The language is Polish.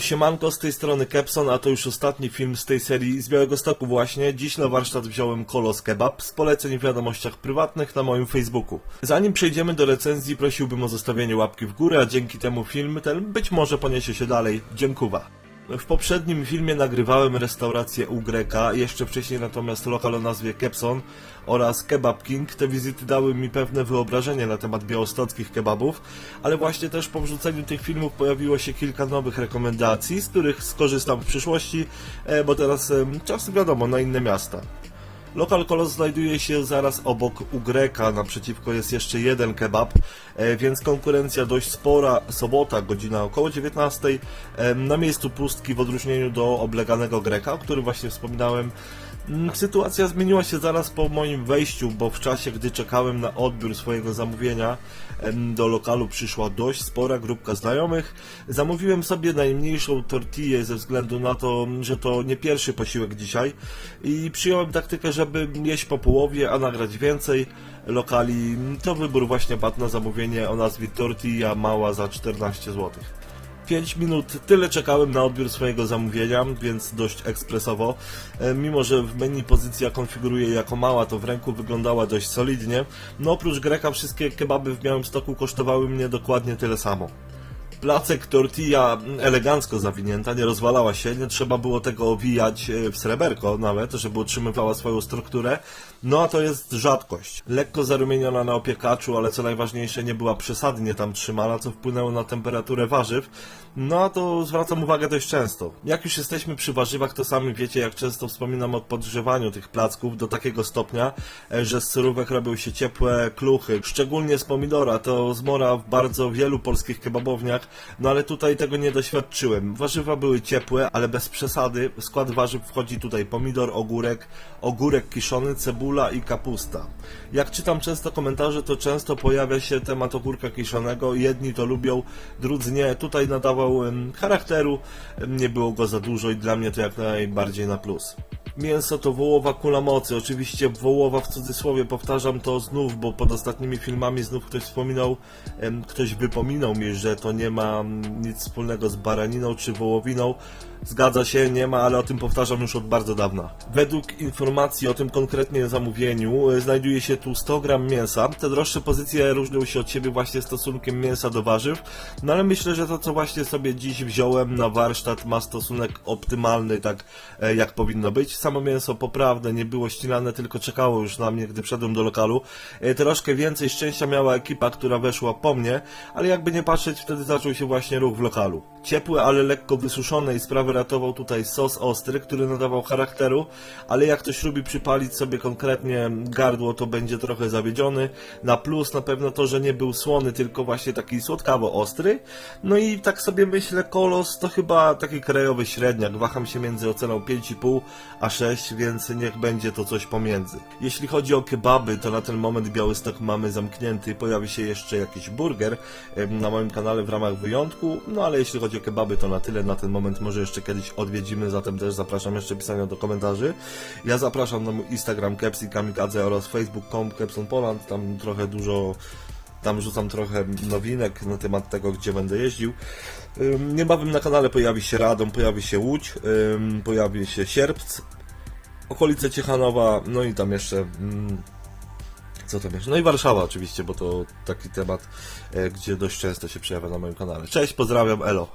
Siemanko, z tej strony Kepson, a to już ostatni film z tej serii z Białego Stoku właśnie. Dziś na warsztat wziąłem Kolos Kebab z poleceń w wiadomościach prywatnych na moim Facebooku. Zanim przejdziemy do recenzji, prosiłbym o zostawienie łapki w górę, a dzięki temu film ten być może poniesie się dalej. Dziękuwa. W poprzednim filmie nagrywałem restaurację u Greka, jeszcze wcześniej natomiast lokal o nazwie Kepson oraz Kebab King. Te wizyty dały mi pewne wyobrażenie na temat białostockich kebabów, ale właśnie też po wrzuceniu tych filmów pojawiło się kilka nowych rekomendacji, z których skorzystam w przyszłości, e, bo teraz czas wiadomo na inne miasta. Lokal Kolos znajduje się zaraz obok u Greka, naprzeciwko jest jeszcze jeden kebab, e, więc konkurencja dość spora. Sobota, godzina około 19. e, Na miejscu pustki w odróżnieniu do obleganego Greka, o którym właśnie wspominałem. Mm, Sytuacja zmieniła się zaraz po moim wejściu, bo w czasie, gdy czekałem na odbiór swojego zamówienia, do lokalu przyszła dość spora grupka znajomych. Zamówiłem sobie najmniejszą tortillę ze względu na to, że to nie pierwszy posiłek dzisiaj i przyjąłem taktykę, żeby jeść po połowie, a nagrać więcej lokali. To wybór właśnie padł na zamówienie o nazwie tortilla mała za 14 złotych. 5 minut tyle czekałem na odbiór swojego zamówienia, więc dość ekspresowo. E, Mimo, że w menu pozycja konfiguruję jako mała, to w ręku wyglądała dość solidnie. No oprócz Greka wszystkie kebaby w Białymstoku kosztowały mnie dokładnie tyle samo. Placek tortilla elegancko zawinięta, nie rozwalała się, nie trzeba było tego owijać e, w sreberko nawet, żeby utrzymywała swoją strukturę. No a to jest rzadkość. Lekko zarumieniona na opiekaczu, ale co najważniejsze nie była przesadnie tam trzymana, co wpłynęło na temperaturę warzyw. No a to zwracam uwagę dość często. Jak już jesteśmy przy warzywach, to sami wiecie, jak często wspominam o podgrzewaniu tych placków do takiego stopnia, e, że z surówek robią się ciepłe kluchy. Szczególnie z pomidora, to zmora w bardzo wielu polskich kebabowniach, no ale tutaj tego nie doświadczyłem. Warzywa były ciepłe, ale bez przesady. W skład warzyw wchodzi tutaj pomidor, ogórek, ogórek kiszony, cebula i kapusta. Jak czytam często komentarze, to często pojawia się temat ogórka kiszonego. Jedni to lubią, drudzy nie. Tutaj nadawał charakteru, nie było go za dużo i dla mnie to jak najbardziej na plus. Mięso to wołowa kula mocy. Oczywiście wołowa w cudzysłowie, powtarzam to znów, bo pod ostatnimi filmami znów ktoś wspominał, ktoś wypominał mi, że to nie ma mm, nic wspólnego z baraniną czy wołowiną. Zgadza się, nie ma, ale o tym powtarzam już od bardzo dawna. Według informacji o tym konkretnie zamówieniu e, znajduje się tu 100 gram mięsa. Te droższe pozycje różnią się od siebie właśnie stosunkiem mięsa do warzyw, no ale myślę, że to co właśnie sobie dziś wziąłem na warsztat ma stosunek optymalny, tak e, jak powinno być. Samo mięso poprawne, nie było ścinane, tylko czekało już na mnie, gdy wszedłem do lokalu. E, Troszkę więcej szczęścia miała ekipa, która weszła po mnie, ale jakby nie patrzeć, wtedy zaczął się właśnie ruch w lokalu. Ciepłe, ale lekko wysuszone i sprawę ratował tutaj sos ostry, który nadawał charakteru, ale jak ktoś lubi przypalić sobie konkretnie gardło, to będzie trochę zawiedziony. Na plus na pewno to, że nie był słony, tylko właśnie taki słodkawo ostry. No i tak sobie myślę, kolos to chyba taki krajowy średniak. Waham się między oceną 5,5 a 6, więc niech będzie to coś pomiędzy. Jeśli chodzi o kebaby, to na ten moment Białystok mamy zamknięty. Pojawi się jeszcze jakiś burger na moim kanale w ramach wyjątku. No ale jeśli chodzi o kebaby, to na tyle. Na ten moment może jeszcze kiedyś odwiedzimy, zatem też zapraszam jeszcze pisania do komentarzy. Ja zapraszam na mój Instagram Kepsi Kamikadze oraz Facebook.com Kepson Poland. Tam trochę dużo tam rzucam trochę nowinek na temat tego, gdzie będę jeździł. Niebawem na kanale pojawi się Radom, pojawi się Łódź, pojawi się Sierpc, okolice Ciechanowa, no i tam jeszcze... mm, Co tam jeszcze? No i Warszawa oczywiście, bo to taki temat, e, gdzie dość często się przejawia na moim kanale. Cześć, pozdrawiam, elo.